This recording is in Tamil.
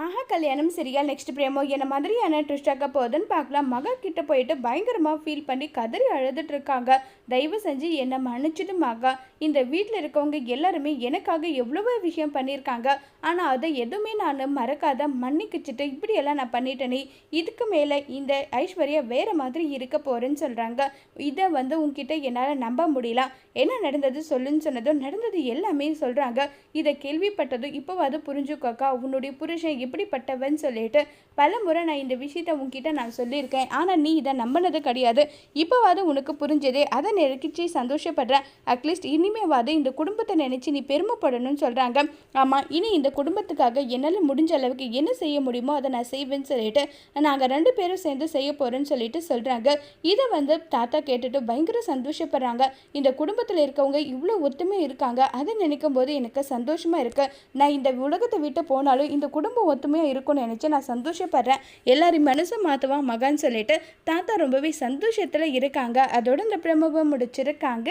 ஆஹா கல்யாணம் சரியா நெக்ஸ்ட் பிரேமோ என்ன மாதிரியான ட்விஸ்டாக்க போகுதுன்னு பார்க்கலாம். மகள் கிட்ட போயிட்டு பயங்கரமாக ஃபீல் பண்ணி கதறி அழுதுட்டு இருக்காங்க. தயவு செஞ்சு என்னை மன்னிச்சிட்டு மகா. இந்த வீட்டில் இருக்கவங்க எல்லாருமே எனக்காக எவ்வளவோ விஷயம் பண்ணியிருக்காங்க. ஆனால் அதை எதுவுமே நான் மறக்காத மன்னிக்கிச்சிட்டு இப்படியெல்லாம் நான் பண்ணிட்டேனே. இதுக்கு மேலே இந்த ஐஸ்வர்யா வேறு மாதிரி இருக்க போகிறேன்னு சொல்கிறாங்க இதை வந்து உங்ககிட்ட என்னால் நம்ப முடியல. என்ன நடந்தது சொல்லுன்னு சொன்னதும் நடந்தது எல்லாமே சொல்கிறாங்க இதை கேள்விப்பட்டதும் இப்போவாது புரிஞ்சுக்கோக்கா. உன்னுடைய புருஷன் எப்படிப்பட்டவன் சொல்லிட்டு பல முறை நான் இந்த விஷயத்த உங்ககிட்ட நான் சொல்லியிருக்கேன். ஆனால் நீ இதை நம்பினது கிடையாது. இப்போவாது உனக்கு புரிஞ்சதே. அதை நெருக்கிச்சு சந்தோஷப்படுறேன் அட்லீஸ்ட் இனிமேவாது இந்த குடும்பத்தை நினச்சி நீ பெருமைப்படணும்னு சொல்கிறாங்க ஆமாம் இனி இந்த குடும்பத்துக்காக என்னால் முடிஞ்ச அளவுக்கு என்ன செய்ய முடியுமோ அதை நான் செய்வேன்னு சொல்லிட்டு நாங்கள் ரெண்டு பேரும் சேர்ந்து செய்ய போகிறோன்னு சொல்லிட்டு சொல்கிறாங்க இதை வந்து தாத்தா கேட்டுட்டு பயங்கர சந்தோஷப்படுறாங்க. இந்த குடும்பத்தில் இருக்கவங்க இவ்வளோ ஒத்துமை இருக்காங்க. அதை நினைக்கும் போது எனக்கு சந்தோஷமாக இருக்குது நான் இந்த உலகத்தை விட்டு போனாலும் இந்த குடும்பம் ஒத்துமையாக இருக்கும்னு நினச்சி நான் சந்தோஷப்படுறேன். எல்லாரும் மனசை மாற்றுவான் மகான்னு சொல்லிட்டு தாத்தா ரொம்பவே சந்தோஷத்தில் இருக்காங்க. அதோட இந்த பிரமுகம் முடிச்சிருக்காங்க.